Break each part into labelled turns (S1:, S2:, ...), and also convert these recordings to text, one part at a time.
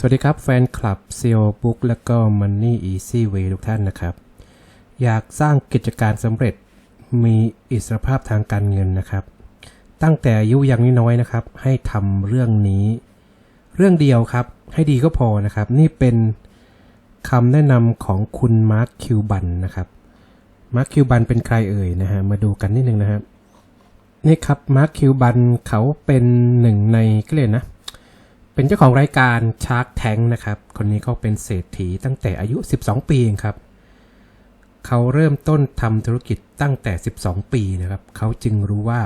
S1: สวัสดีครับแฟนคลับ SEO Book และก็ Money Easy Way ทุกท่านนะครับ อยากสร้างกิจการสำเร็จมีอิสรภาพทางการเงินนะครับ ตั้งแต่อายุยังน้อยนะครับ ให้ทำเรื่องนี้ เรื่องเดียวครับ ให้ดีก็พอนะครับ นี่เป็นคำแนะนำของคุณมาร์คคิวบันนะครับมาร์คคิวบันเป็นใครเอ่ยนะฮะมาดูกันนิดนึงนะครับนี่ครับมาร์คคิวบันเขาเป็นหนึ่งในก็เลยนะเป็นเจ้าของรายการ Shark Tank นะครับ คนนี้เขาเป็นเศรษฐีตั้งแต่อายุ 12 ปีเองครับ เขาเริ่มต้นทำธุรกิจตั้งแต่ 12 ปีนะครับ เขาจึงรู้ว่า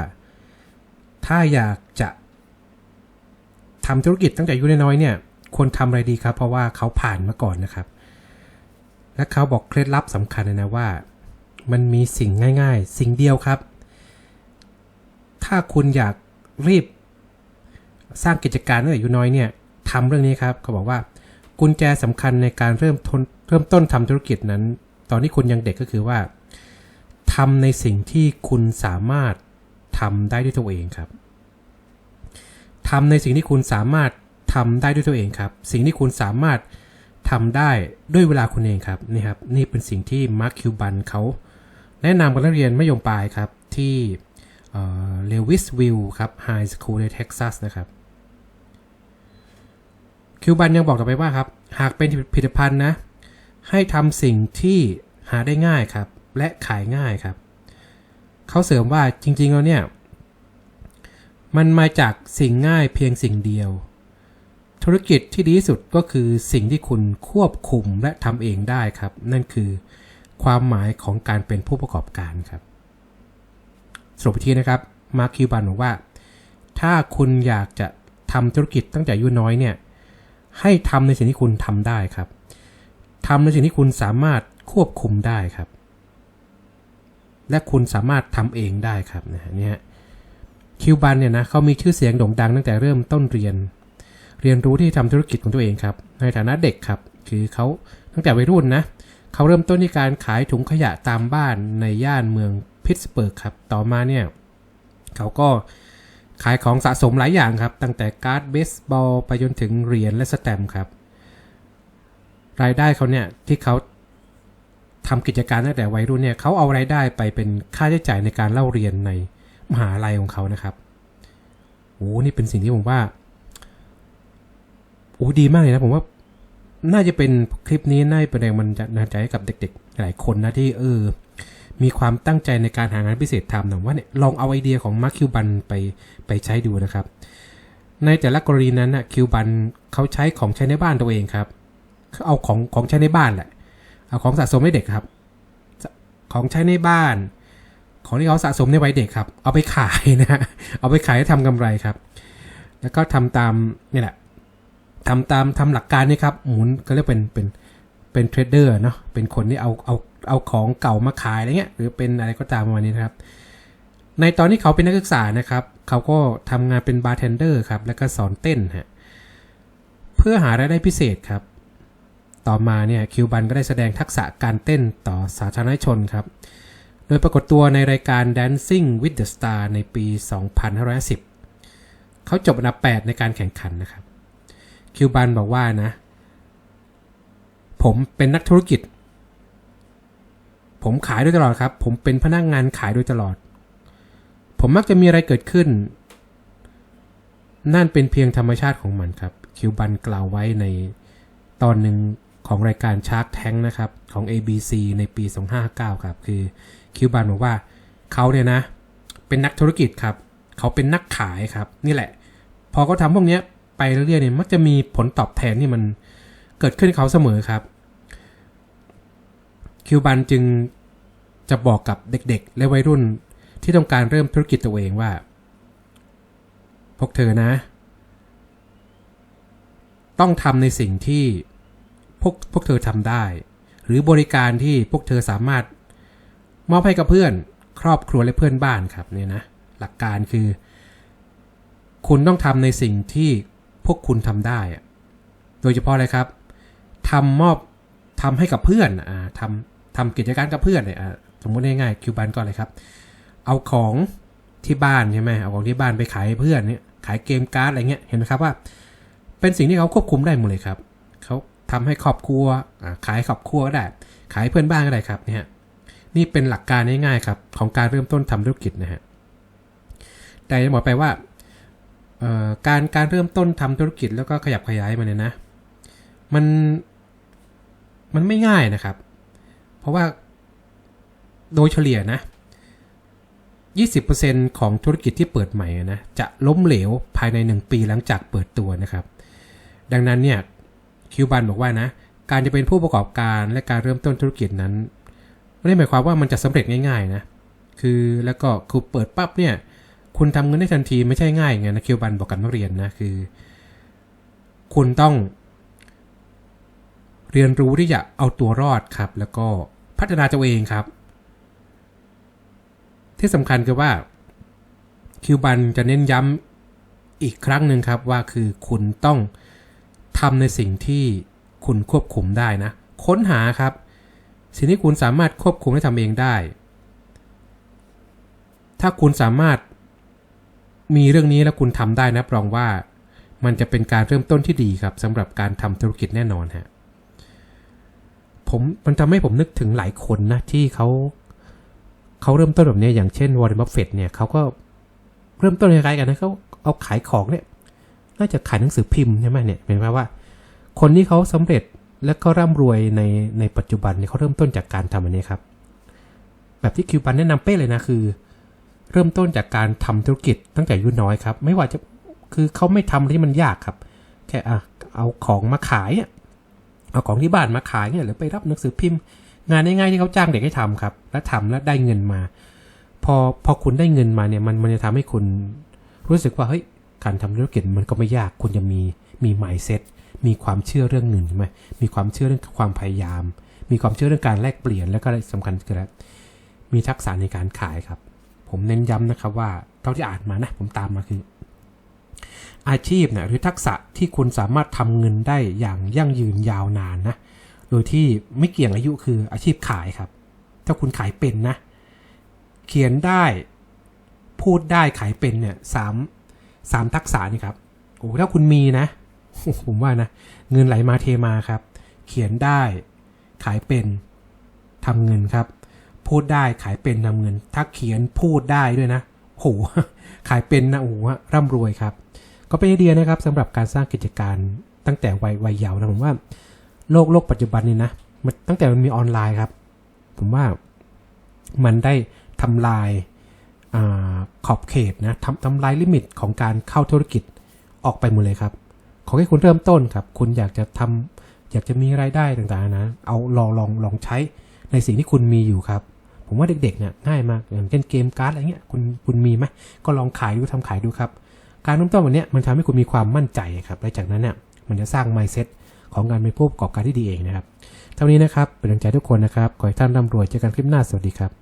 S1: ถ้าอยากจะทำธุรกิจตั้งแต่อายุน้อยๆเนี่ยควรทำอะไรดีครับ เพราะว่าเขาผ่านมาก่อนนะครับ และเขาบอกเคล็ดลับสำคัญเลยนะว่า มันมีสิ่งง่าย ๆ สิ่งเดียวครับ ถ้าคุณอยากรีบ สร้างกิจการตั้งแต่อายุน้อยเนี่ยทำเรื่องนี้ครับเขาบอกว่ากุญแจสำคัญในการเริ่มต้นเริ่มต้นทำธุรกิจนั้น ตอนที่คุณยังเด็กก็คือว่าทำในสิ่งที่คุณสามารถทำได้ด้วยตัวเองครับทำในสิ่งที่คุณสามารถทำได้ด้วยตัวเองครับ สิ่งที่คุณสามารถทำได้ด้วยเวลาคุณเองครับนี่ครับนี่เป็นสิ่งที่มาร์คคิวบันเขาแนะนำกับนักเรียนมัธยมปลายครับที่เลวิสวิลล์ครับไฮสคูลในเท็กซัสนะครับ คิวบันยังบอกต่อไปว่าครับ หากเป็นผลิตภัณฑ์นะ ให้ทำสิ่งที่หาได้ง่ายครับ และขายง่ายครับ เขาเสริมว่าจริงๆแล้วเนี่ย มันมาจากสิ่งง่ายเพียงสิ่งเดียว ธุรกิจที่ดีที่สุดก็คือสิ่งที่คุณควบคุมและทำเองได้ครับ นั่นคือความหมายของการเป็นผู้ประกอบการครับ สรุปทีนะครับ มาร์คคิวบันบอกว่า ถ้าคุณอยากจะทำธุรกิจตั้งแต่อายุน้อยเนี่ย ให้ทำในสิ่งที่คุณทำได้ครับทำในสิ่งที่คุณสามารถควบคุมได้ครับ และคุณสามารถทำเองได้ครับนะฮะเนี่ยคิวบันเนี่ยนะเขามีชื่อเสียงโด่งดังตั้งแต่เริ่มต้นเรียน เรียนรู้ที่ทำธุรกิจของตัวเองครับ ในฐานะเด็กครับ คือเขาตั้งแต่วัยรุ่นนะเขาเริ่มต้นที่การขายถุงขยะตามบ้านในย่านเมืองพิตสเบิร์กครับ ต่อมาเนี่ยเขาก็ ขายของสะสมหลายอย่างครับ ตั้งแต่การ์ดเบสบอลไปจนถึงเหรียญและสแตมป์ครับ รายได้เขาเนี่ยที่เขาทำกิจการตั้งแต่วัยรุ่นเนี่ยเขาเอารายได้ไปเป็นค่าใช้จ่ายในการเล่าเรียนในมหาลัยของเขานะครับโอ้นี่เป็นสิ่งที่ผมว่าโอ้ดีมากเลยนะผมว่าน่าจะเป็นคลิปนี้น่าจะเป็นแรงมันดาลใจให้กับเด็ก ๆ หลายคนนะที่เออ มีความตั้งใจในการหางานพิเศษทำนะว่าเนี่ยลองเอาไอเดียของมาร์คคิวบันไปไปใช้ดูนะครับ ในแต่ละกรณีนั้นนะคิวบันเขาใช้ของใช้ในบ้านตัวเองครับเขาเอาของของใช้ในบ้านแหละ เอาของสะสมให้เด็กครับ ของใช้ในบ้าน ของที่เขาสะสมในวัยเด็กครับ เอาไปขายนะ เอาไปขายให้ทำกำไรครับ แล้วก็ทำตามนี่แหละทำตามทำหลักการนี่ครับ หมุนก็เรียกเป็นเป็นเป็นเทรดเดอร์เนาะ เป็นคนที่เอาเอา เอาของเก่ามาขายอะไรเงี้ยหรือเป็นอะไรก็ตามประมาณนี้นะครับ ในตอนที่เขาเป็นนักศึกษานะครับ เขาก็ทำงานเป็นบาร์เทนเดอร์ครับแล้วก็สอนเต้นฮะเพื่อหารายได้พิเศษครับ ต่อมาเนี่ยคิวบันก็ได้แสดงทักษะการเต้นต่อสาธารณชนครับ โดยปรากฏตัวในรายการ Dancing with the Star ในปี 2510 เขาจบอันดับ 8 ในการแข่งขันนะครับ คิวบันบอกว่านะผมเป็นนักธุรกิจ ผมขายโดยตลอดครับ ผมเป็นพนักงงานขายโดยตลอด ผมมักจะมีอะไรเกิดขึ้น นั่นเป็นเพียงธรรมชาติของมันครับ คิวบันกล่าวไว้ในตอนหนึ่งของรายการ Shark Tank นะครับ ของ ABC ในปี 2559 ครับ คือคิวบันบอกว่าเขาเนี่ยนะ เป็นนักธุรกิจครับ เขาเป็นนักขายครับ นี่แหละ พอเขาทำพวกนี้ไปเรื่อยๆเนี่ยมักจะมีผลตอบแทนที่มันเกิดขึ้นเขาเสมอครับ คิวบันจึงจะบอกกับเด็กๆ และวัยรุ่นที่ต้องการเริ่มธุรกิจตัวเองว่า พวกเธอนะ ต้องทำในสิ่งที่พวกพวกเธอทำได้ หรือบริการที่พวกเธอสามารถมอบให้กับเพื่อนครอบครัวและเพื่อนบ้านครับเนี่ยนะ หลักการคือ คุณต้องทำในสิ่งที่พวกคุณทำได้ โดยเฉพาะอะไรครับทำมอบทำให้กับเพื่อนอ่าทำ ทำกิจการกับเพื่อนเนี่ยสมมติง่ายๆคิวบันก็เลยครับ เอาของที่บ้านใช่ไหมเอาของที่บ้านไปขายให้เพื่อนเนี่ยขายเกมการ์ดอะไรเงี้ยเห็นไหมครับว่า เป็นสิ่งที่เขาควบคุมได้หมดเลยครับเขาทำให้ครอบครัวขายครอบครัวก็ได้ ขายเพื่อนบ้านก็ได้ครับเนี่ยนี่เป็นหลักการง่ายๆครับของการเริ่มต้นทำธุรกิจนะฮะแต่จะบอกไปว่าการการเริ่มต้นทำธุรกิจแล้วก็ขยับขยายมันเนี่ยนะ มันมันไม่ง่ายนะครับ เพราะว่าโดยเฉลี่ยนะ 20%ของธุรกิจที่เปิดใหม่นะ จะล้มเหลวภายใน 1 ปีหลังจากเปิดตัวนะครับ ดังนั้นเนี่ยคิวบันบอกว่านะ การจะเป็นผู้ประกอบการและการเริ่มต้นธุรกิจนั้นไม่ได้หมายความว่ามันจะสำเร็จง่ายๆนะ คือแล้วก็คือเปิดปั๊บเนี่ย คุณทำเงินได้ทันทีไม่ใช่ง่ายไงนะคิวบันบอกกับนักเรียนนะคือ คุณต้อง เรียนรู้ที่จะเอาตัวรอดครับ แล้วก็ พัฒนาตัวเองครับ ที่สำคัญคือว่าคิวบันจะเน้นย้ำอีกครั้งหนึ่งครับว่าคือคุณต้องทำในสิ่งที่คุณควบคุมได้นะ ค้นหาครับ สิ่งที่คุณสามารถควบคุมและทำเองได้ ถ้าคุณสามารถมีเรื่องนี้แล้วคุณทำได้นะรองว่า มันจะเป็นการเริ่มต้นที่ดีครับสำหรับการทำธุรกิจแน่นอนฮะ ผมมันทำให้ผมนึกถึงหลายคนนะ ที่เขาเขาเริ่มต้นแบบนี้อย่างเช่นวอร์เรนบัฟเฟตเนี่ยเขาก็เริ่มต้นคล้ายๆกันนะเขาเอาขายของเนี่ยน่าจะขายหนังสือพิมพ์ใช่ไหมเนี่ยเป็นไหมว่า คนที่เขาสำเร็จและก็ร่ำรวยในในปัจจุบันเนี่ยเขาเริ่มต้นจากการทำอันนี้ครับ แบบที่คิวบันแนะนำเป้เลยนะคือ เริ่มต้นจากการทำธุรกิจตั้งแต่อายุน้อยครับ ไม่ว่าจะคือเขาไม่ทำที่มันยากครับ แค่อะเอาของมาขายอะ เอาของที่บ้านมาขายเนี่ยหรือไปรับหนังสือพิมพ์ งานง่ายๆที่เขาจ้างเด็กให้ทำครับ แล้วทำแล้วได้เงินมา พอพอคุณได้เงินมาเนี่ยมันมันจะทำให้คุณรู้สึกว่าเฮ้ยการทำธุรกิจมันก็ไม่ยากคุณจะมีมี mindset มีความเชื่อเรื่องเงินใช่ไหมมีความเชื่อเรื่องความพยายาม มีความเชื่อเรื่องการแลกเปลี่ยนแล้วก็สำคัญคืออะไรมีทักษะในการขายครับ ผมเน้นย้ำนะครับว่าเท่าที่อ่านมานะผมตามมาคือ อาชีพเนี่ยหรือทักษะที่คุณสามารถทำเงินได้อย่างยั่งยืนยาวนานนะ โดยที่ไม่เกี่ยงอายุคืออาชีพขายครับ ถ้าคุณขายเป็นนะ เขียนได้พูดได้ขายเป็นเนี่ยสามสามทักษะนี่ครับโอ้ถ้าคุณมีนะ ผมว่านะ เงินไหลมาเทมาครับ เขียนได้ขายเป็นทำเงินครับ พูดได้ขายเป็นทำเงิน ถ้าเขียนพูดได้ด้วยนะโหขายเป็นนะโอ้ร่ำรวยครับ ก็เป็นไอเดียนะครับสำหรับการสร้างกิจการตั้งแต่วัยวัยเยาว์นะผมว่าโลกโลกปัจจุบันนี้นะมันตั้งแต่มันมีออนไลน์ครับ ผมว่ามันได้ทำลายอาขอบเขตนะทำทำลายลิมิตของการเข้าธุรกิจออกไปหมดเลยครับ ขอให้คุณเริ่มต้นครับ คุณอยากจะทำอยากจะมีรายได้ต่างๆนะ เอาลองลองลองใช้ในสิ่งที่คุณมีอยู่ครับ ผมว่าเด็กๆเนี่ยง่ายมากอย่างเช่นเกมการ์ดอะไรเงี้ยคุณคุณมีไหมก็ลองขายดูทำขายดูครับ การเริ่มต้นวันนี้มันทำให้คุณมีความมั่นใจครับและจากนั้นเนี่ยมันจะสร้าง mindset ของการเป็นผู้ประกอบการที่ดีเองนะครับ เท่านี้นะครับเป็นกำลังใจทุกคนนะครับ ขอให้ท่านร่ำรวยเจอกันคลิปหน้าสวัสดีครับ